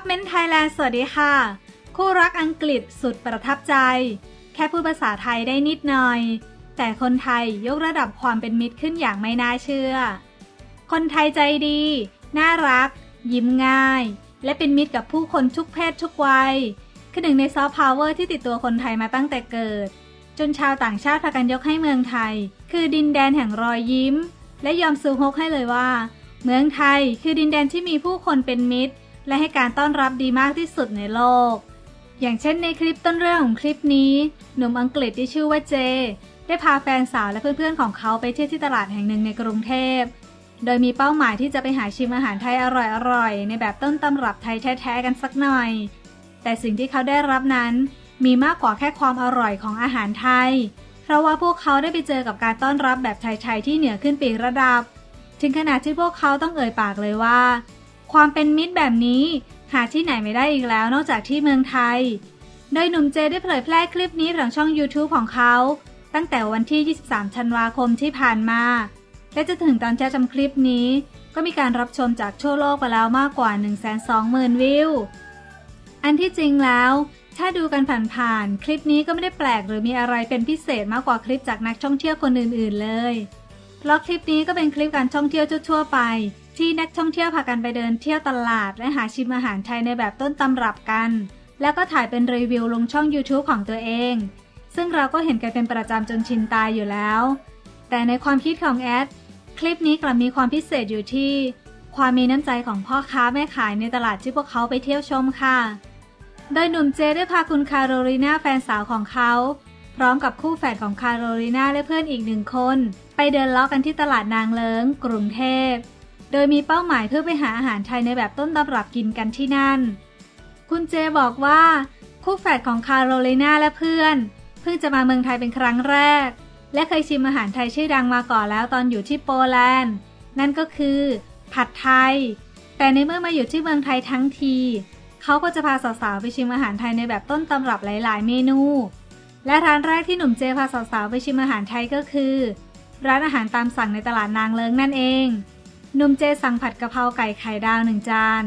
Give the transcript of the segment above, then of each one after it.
Top Men Thailand สวัสดีค่ะ คู่รักอังกฤษสุดประทับใจ แค่พูดภาษาไทยได้นิดหน่อย แต่คนไทยยกระดับความเป็นมิตรขึ้นอย่างไม่น่าเชื่อ คนไทยใจดี น่ารัก ยิ้มง่าย และเป็นมิตรกับผู้คนทุกเพศทุกวัยคือหนึ่งในซอฟต์พาวเวอร์ที่ติดตัวคนไทยมาตั้งแต่เกิด จนชาวต่างชาติพากันยกให้เมืองไทย คือดินแดนแห่งรอยยิ้ม และยอมซูฮกให้เลยว่า เมืองไทยคือดินแดนที่มีผู้คนเป็นมิตร และให้การต้อนรับดีมากที่สุดในโลก อย่างเช่นในคลิปต้นเรื่องของคลิปนี้ หนุ่มอังกฤษที่ชื่อว่าเจ ได้พาแฟนสาวและเพื่อนๆของเขาไปเที่ยวที่ตลาดแห่งหนึ่งในกรุงเทพ โดยมีเป้าหมายที่จะไปหาชิมอาหารไทยอร่อยๆ ในแบบต้นตำรับไทยแท้ๆกันสักหน่อย แต่สิ่งที่เขาได้รับนั้น มีมากกว่าแค่ความอร่อยของอาหารไทย เพราะว่าพวกเขาได้ไปเจอกับการต้อนรับแบบไทยๆที่เหนือขึ้นปีกระดับ ถึงขนาดที่พวกเขาต้องเอ่ยปากเลยว่า ความเป็นมิตรแบบนี้ หาที่ไหนไม่ได้อีกแล้วนอกจากที่เมืองไทย โดยหนุ่มเจได้เผยแพร่คลิปนี้ทางช่อง YouTube ของเขา ตั้งแต่วันที่ 23 ธันวาคมที่ผ่านมา และจะถึงตอนแจะจำคลิปนี้ ก็มีการรับชมจากทั่วโลกไปแล้วมากกว่า 120,000 วิว อันที่จริงแล้ว ถ้าดูกันผ่านๆคลิปนี้ก็ไม่ได้แปลกหรือมีอะไรเป็นพิเศษมากกว่าคลิปจากนักท่องเที่ยวคนอื่นๆเลย เพราะคลิปนี้ก็เป็นคลิปการท่องเที่ยวทั่วๆไป ที่นักท่องเที่ยวพากันไปเดินเที่ยวตลาด และหาชิมอาหารไทยในแบบต้นตำรับกัน แล้วก็ถ่ายเป็นรีวิวลงช่อง YouTube ของตัวเอง ซึ่งเราก็เห็นกันเป็นประจำจนชินตายอยู่แล้ว แต่ในความคิดของแอด คลิปนี้กลับมีความพิเศษอยู่ที่ ความมีน้ำใจของพ่อค้าแม่ขายในตลาดที่พวกเขาไปเที่ยวชมค่ะ โดยหนุ่มเจได้พาคุณคาโรลีนาแฟนสาวของเขาพร้อมกับคู่แฝดของคาโรลีนาและเพื่อนอีกหนึ่งคน ไปเดินล้อกันที่ตลาดนางเลิงกรุงเทพ โดยมีเป้าหมายเพื่อไปหาอาหารไทยในแบบต้นตำรับกินกันที่นั่น คุณเจบอกว่า คู่แฝดของคาโรลีนาและเพื่อน เพิ่งจะมาเมืองไทยเป็นครั้งแรก และเคยชิมอาหารไทยชื่อดังมาก่อนแล้วตอนอยู่ที่โปแลนด์ นั่นก็คือ ผัดไทย แต่ในเมื่อมาอยู่ที่เมืองไทยทั้งที เขาก็จะพาสาวๆไปชิมอาหารไทยในแบบต้นตำรับหลาย ๆ เมนู และร้านแรกที่หนุ่มเจพาสาวๆไปชิมอาหารไทยก็คือ ร้านอาหารตามสั่งในตลาดนางเลิงนั่นเอง นุ่มเจสั่งผัดกะเพราไก่ไข่ดาวหนึ่งจาน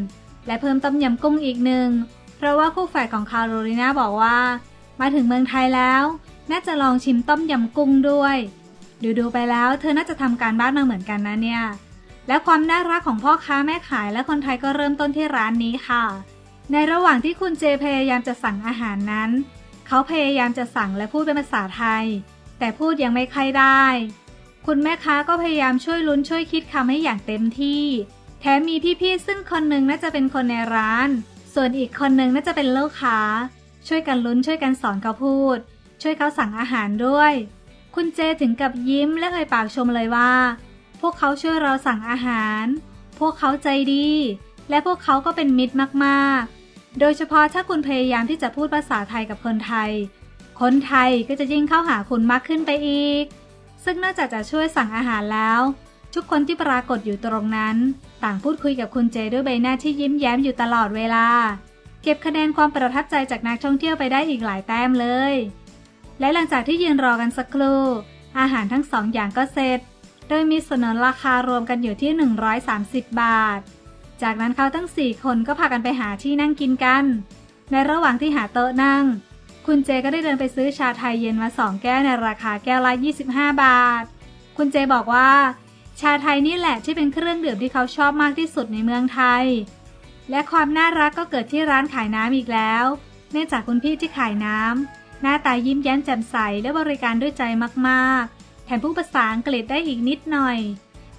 และเพิ่มต้มยำกุ้งอีกหนึ่ง เพราะว่าคู่แฝดของคาโรลีนาบอกว่า มาถึงเมืองไทยแล้ว น่าจะลองชิมต้มยำกุ้งด้วย ดูดูๆไปแล้วเธอน่าจะทำการบ้านมาเหมือนกันนะเนี่ย และความน่ารักของพ่อค้าแม่ขายและคนไทยก็เริ่มต้นที่ร้านนี้ค่ะ ในระหว่างที่คุณเจพยายามจะสั่งอาหารนั้น เขาพยายามจะสั่งและพูดเป็นภาษาไทย แต่พูดยังไม่ค่อยได้ คุณแม่ค้าก็พยายามช่วยลุ้นช่วยคิดคำให้อย่างเต็มที่ แถมมีพี่ๆซึ่งคนหนึ่งน่าจะเป็นคนในร้าน ส่วนอีกคนหนึ่งน่าจะเป็นลูกค้า ช่วยกันลุ้นช่วยกันสอนเขาพูด ช่วยเขาสั่งอาหารด้วย คุณเจถึงกับยิ้มและเอ่ยปากชมเลยว่า พวกเขาช่วยเราสั่งอาหาร พวกเขาใจดี และพวกเขาก็เป็นมิตรมากๆ โดยเฉพาะถ้าคุณพยายามที่จะพูดภาษาไทยกับคนไทย คนไทยก็จะยิ่งเข้าหาคุณมากขึ้นไปอีก ซึ่งนอกจากจะช่วยสั่งอาหารแล้ว ทุกคนที่ปรากฏอยู่ตรงนั้น ต่างพูดคุยกับคุณเจด้วยใบหน้าที่ยิ้มแย้มอยู่ตลอดเวลา เก็บคะแนนความประทับใจจากนักท่องเที่ยวไปได้อีกหลายแต้มเลย และหลังจากที่ยืนรอกันสักครู่ อาหารทั้งสองอย่างก็เสร็จ โดยมีเสนอราคารวมกันอยู่ที่ 130 บาท จากนั้นเขาทั้ง 4 คนก็พากันไปหาที่นั่งกินกัน ในระหว่างที่หาโต๊ะนั่ง คุณเจก็ได้เดินไปซื้อชาไทยเย็นมา 2 แก้วในราคาแก้วละ 25 บาท คุณเจบอกว่า ชาไทยนี่แหละที่เป็นเครื่องดื่มที่เขาชอบมากที่สุดในเมืองไทย และความน่ารักก็เกิดที่ร้านขายน้ำอีกแล้ว เนื่องจากคุณพี่ที่ขายน้ำหน้าตายิ้มแย้มแจ่มใสและบริการด้วยใจมากๆ แถมผู้ภาษาอังกฤษได้อีกนิดหน่อย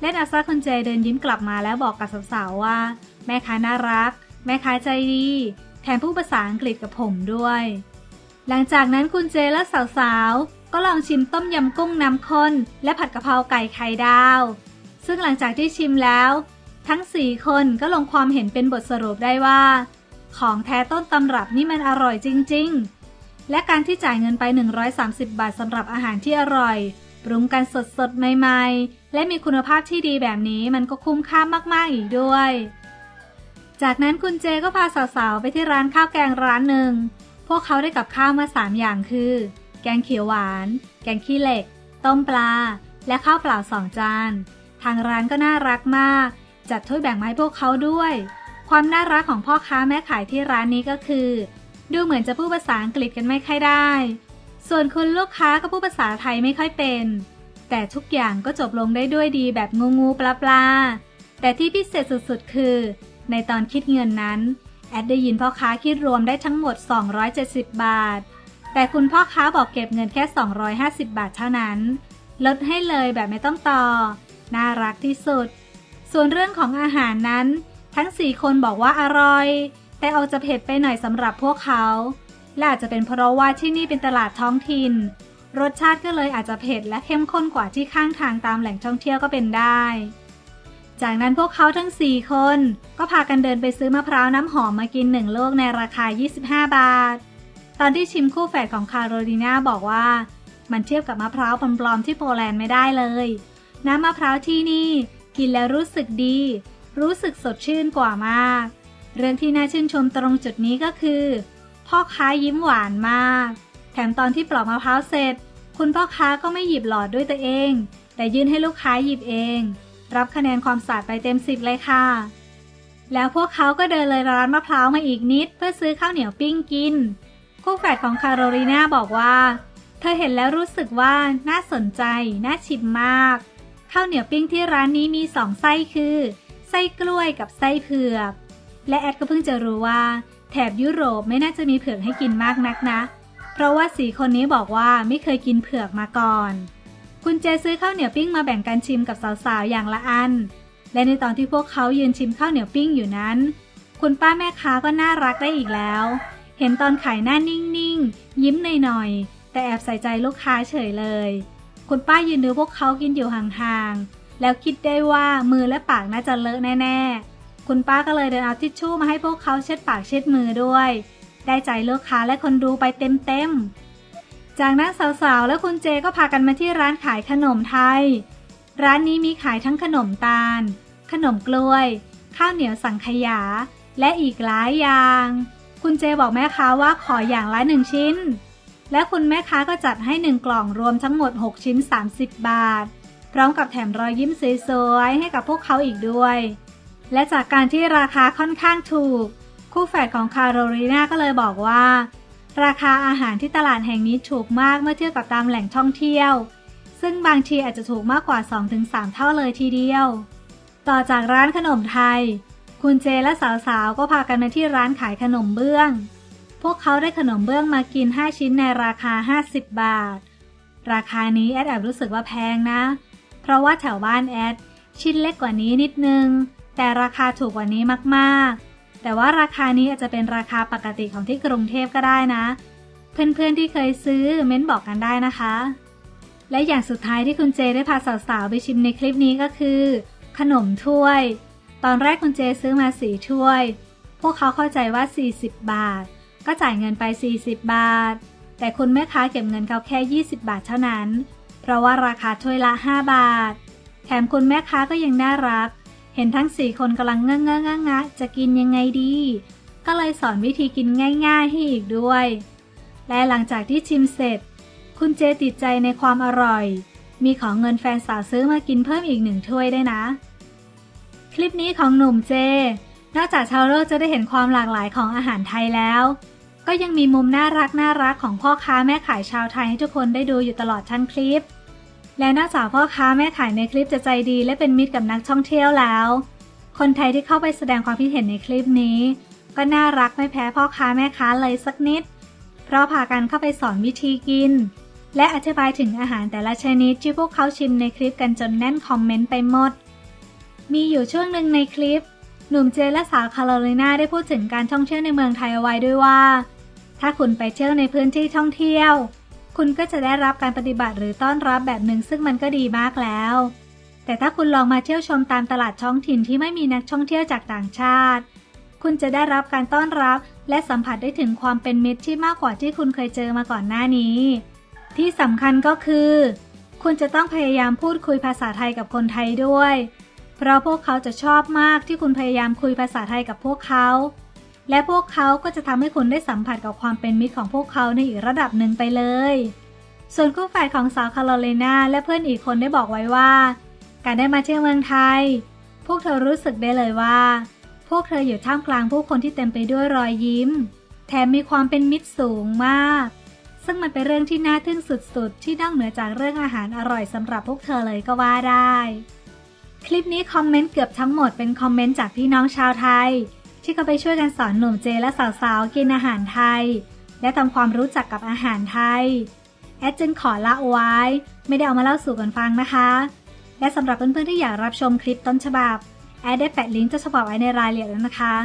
และนาซาคุณเจเดินยิ้มกลับมาแล้วบอกกับสาวๆว่า แม่ค้าน่ารัก แม่ค้าใจดี แถมผู้ภาษาอังกฤษกับผมด้วย หลังจากนั้นคุณเจและสาวๆ ก็ลองชิมต้มยำกุ้งน้ำข้น และผัดกะเพราไก่ไข่ดาว ซึ่งหลังจากที่ชิมแล้ว ทั้ง 4 คนก็ลงความเห็นเป็นบทสรุปได้ว่า ของแท้ต้นตำรับนี่มันอร่อยจริง ๆ และการที่จ่ายเงินไป 130 บาทสำหรับอาหารที่อร่อยปรุงกันสดๆ ใหม่ ๆ และมีคุณภาพที่ดีแบบนี้มันก็คุ้มค่ามากๆอีกด้วย จากนั้นคุณเจก็พาสาวๆ ไปที่ร้านข้าวแกงร้านหนึ่ง พวกเขาได้กับข้าวมา 3 อย่างคือ แกงเขียวหวาน แกงขี้เหล็ก ต้มปลา และข้าวเปล่าสองจาน ทางร้านก็น่ารักมาก จัดถ้วยแบ่งมาให้พวกเขาด้วย ความน่ารักของพ่อค้าแม่ขายที่ร้านนี้ก็คือ ดูเหมือนจะพูดภาษาอังกฤษกันไม่ค่อยได้ ส่วนคุณลูกค้าก็พูดภาษาไทยไม่ค่อยเป็น แต่ทุกอย่างก็จบลงได้ด้วยดีแบบงูงูปลาปลาแต่ที่พิเศษสุดๆ คือ ในตอนคิดเงินนั้น แอดได้ยินพ่อค้าคิดรวมได้ทั้งหมด 270 บาท แต่คุณพ่อค้าบอกเก็บเงินแค่ 250 บาทเท่านั้น ลดให้เลยแบบไม่ต้องต่อ น่ารักที่สุด ส่วนเรื่องของอาหารนั้น ทั้ง 4 คนบอกว่าอร่อย แต่เอาจะเผ็ดไปหน่อยสำหรับพวกเขาและอาจจะเป็นเพราะว่าที่นี่เป็นตลาดท้องถิ่น รสชาติก็เลยอาจจะเผ็ดและเข้มข้นกว่าที่ข้างทางตามแหล่งท่องเที่ยวก็เป็นได้ จากนั้นพวกเขาทั้ง 4 คน ก็พากันเดินไปซื้อมะพร้าวน้ำหอมมากินหนึ่งลูกในราคา 25 บาท ตอนที่ชิมคู่แฝดของคาโรลีนาบอกว่า มันเทียบกับมะพร้าวปลอมๆที่โปแลนด์ไม่ได้เลย น้ำมะพร้าวที่นี่กินแล้วรู้สึกดี รู้สึกสดชื่นกว่ามาก เรื่องที่น่าชื่นชมตรงจุดนี้ก็คือ พ่อค้ายิ้มหวานมาก แถมตอนที่ปลอกมะพร้าวเสร็จ คุณพ่อค้าก็ไม่หยิบหลอดด้วยตัวเอง แต่ยื่นให้ลูกค้าหยิบเอง รับคะแนนความสะอาดไปเต็มสิบเลยค่ะ แล้วพวกเขาก็เดินเลยร้านมะพร้าวมาอีกนิด เพื่อซื้อข้าวเหนียวปิ้งกิน คู่แฝดของคาโรลีนาบอกว่า เธอเห็นแล้วรู้สึกว่าน่าสนใจ น่าชิมมาก ข้าวเหนียวปิ้งที่ร้านนี้มีสองไส้คือ ไส้กล้วยกับไส้เผือก และแอดก็เพิ่งจะรู้ว่า แถบยุโรปไม่น่าจะมีเผือกให้กินมากนักนะ เพราะว่าสีคนนี้บอกว่าไม่เคยกินเผือกมาก่อน คุณเจซื้อข้าวเหนียวปิ้งมาแบ่งกันชิมกับสาวๆ อย่างละอัน และในตอนที่พวกเขายืนชิมข้าวเหนียวปิ้งอยู่นั้น คุณป้าแม่ค้าก็น่ารักได้อีกแล้ว เห็นตอนขายหน้านิ่งๆ ยิ้มหน่อยๆ แต่แอบใส่ใจลูกค้าเฉยเลย คุณป้ายืนดูพวกเขากินอยู่ห่างๆ แล้วคิดได้ว่ามือและปากน่าจะเลอะแน่ๆ คุณป้าก็เลยเดินเอาทิชชู่มาให้พวกเขาเช็ดปากเช็ดมือด้วย ได้ใจลูกค้าและคนดูไปเต็มๆ จากนั้นสาวๆ และคุณเจก็พากันมาที่ร้านขายขนมไทย ร้านนี้มีขายทั้งขนมตาล ขนมกล้วย ข้าวเหนียวสังขยา และอีกหลายอย่าง คุณเจบอกแม่ค้าว่าขออย่างละหนึ่งชิ้น และคุณแม่ค้าก็จัดให้หนึ่งกล่องรวมทั้งหมด 6 ชิ้น 30 บาท พร้อมกับแถมรอยยิ้มสวยๆให้กับพวกเขาอีกด้วย และจากการที่ราคาค่อนข้างถูก คู่แฝดของคาโรลีนาก็เลยบอกว่า ราคาอาหารที่ตลาดแห่งนี้ถูกมากเมื่อเทียบกับตามแหล่งท่องเที่ยว ซึ่งบางทีอาจจะถูกมากกว่า 2-3 เท่าเลยทีเดียว ต่อจากร้านขนมไทย คุณเจและสาวๆ ก็พากันมาที่ร้านขายขนมเบื้อง พวกเขาได้ขนมเบื้องมากิน 5 ชิ้นในราคา 50 บาท ราคานี้แอดแอบรู้สึกว่าแพงนะ เพราะว่าแถวบ้านแอดชิ้นเล็กกว่านี้นิดนึง แต่ราคาถูกกว่านี้มากๆ แต่ว่าราคานี้อาจจะเป็นราคาปกติของที่กรุงเทพก็ได้นะ เพื่อนๆที่เคยซื้อเม้นบอกกันได้นะคะ และอย่างสุดท้ายที่คุณเจได้พาสาวๆไปชิมในคลิปนี้ก็คือ ขนมถ้วย ตอนแรกคุณเจซื้อมาสี่ถ้วย พวกเขาเข้าใจว่า 40 บาท ก็จ่ายเงินไป 40 บาท แต่คุณแม่ค้าเก็บเงินเขาแค่ 20 บาทเท่านั้น เพราะว่าราคาถ้วยละ 5 บาท แถมคุณแม่ค้าก็ยังน่ารัก เห็นทั้ง4คนกำลังเงอะเงอะงะงะจะกินยังไงดี ก็เลยสอนวิธีกินง่ายๆให้อีกด้วย และหลังจากที่ชิมเสร็จ คุณเจติดใจในความอร่อย มีของเงินแฟนสาวซื้อมากินเพิ่มอีกหนึ่งถ้วยได้นะ คลิปนี้ของหนุ่มเจ นอกจากชาวโลกจะได้เห็นความหลากหลายของอาหารไทยแล้ว ก็ยังมีมุมน่ารักน่ารักของพ่อค้าแม่ขายชาวไทยให้ทุกคนได้ดูอยู่ตลอดทั้งคลิป และนอกจากพ่อค้าแม่ขายในคลิปจะใจดีและเป็นมิตรกับนักท่องเที่ยวแล้ว คนไทยที่เข้าไปแสดงความคิดเห็นในคลิปนี้ ก็น่ารักไม่แพ้พ่อค้าแม่ค้าเลยสักนิด เพราะพากันเข้าไปสอนวิธีกิน และอธิบายถึงอาหารแต่ละชนิดที่พวกเขาชิมในคลิปกันจนแน่นคอมเมนต์ไปหมด มีอยู่ช่วงหนึ่งในคลิป หนุ่มเจและสาวคาโรลีนาได้พูดถึงการท่องเที่ยวในเมืองไทยเอาไว้ด้วยว่า ถ้าคุณไปเที่ยวในพื้นที่ท่องเที่ยว คุณก็จะได้รับการปฏิบัติหรือต้อนรับแบบหนึ่งซึ่งมันก็ดีมากแล้ว แต่ถ้าคุณลองมาเที่ยวชมตามตลาดท้องถิ่นที่ไม่มีนักท่องเที่ยวจากต่างชาติ คุณจะได้รับการต้อนรับ และสัมผัสได้ถึงความเป็นมิตรที่มากกว่าที่คุณเคยเจอมาก่อนหน้านี้ ที่สำคัญก็คือ คุณจะต้องพยายามพูดคุยภาษาไทยกับคนไทยด้วย เพราะพวกเขาจะชอบมากที่คุณพยายามคุยภาษาไทยกับพวกเขา และพวกเขาก็จะทำให้คุณได้สัมผัสกับความเป็นมิตรของพวกเขาในอีกระดับหนึ่งไปเลย ส่วนคู่ฝ่ายของสาวคาโรเลนาและเพื่อนอีกคนได้บอกไว้ว่า การได้มาเที่ยวเมืองไทย พวกเธอรู้สึกได้เลยว่า พวกเธออยู่ท่ามกลางผู้คนที่เต็มไปด้วยรอยยิ้ม แถมมีความเป็นมิตรสูงมาก ซึ่งมันเป็นเรื่องที่น่าทึ่งสุดๆ ที่นอกเหนือจากเรื่องอาหารอร่อยสำหรับพวกเธอเลยก็ว่าได้ คลิปนี้คอมเมนต์เกือบทั้งหมดเป็นคอมเมนต์จากพี่น้องชาวไทย ที่เขาไปช่วยกันสอนหนุ่มเจและสาวๆ กินอาหารไทย และทำความรู้จักกับอาหารไทย แอดจึงขอละไว้ ไม่ได้เอามาเล่าสู่กันฟังนะคะ และสำหรับเพื่อนๆที่อยากรับชมคลิปต้นฉบับ แอดได้แปะลิงก์ต้นฉบับไว้ในรายละเอียดแล้วนะคะ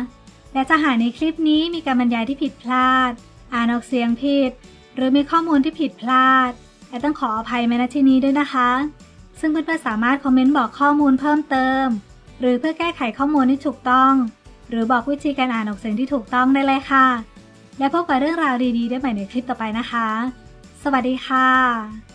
และจะหากในคลิปนี้มีการบรรยายที่ผิดพลาด อ่านออกเสียงผิด หรือมีข้อมูลที่ผิดพลาด แอดต้องขออภัยมาณที่นี้ด้วยนะคะ ซึ่งเพื่อนๆสามารถคอมเมนต์บอกข้อมูลเพิ่มเติม หรือเพื่อแก้ไขข้อมูลที่ถูกต้อง หรือบอกวิธีการอ่านออกเสียงที่ถูกต้องได้เลยค่ะ และพบกับเรื่องราวดีๆ ได้ใหม่ในคลิปต่อไปนะคะ สวัสดีค่ะ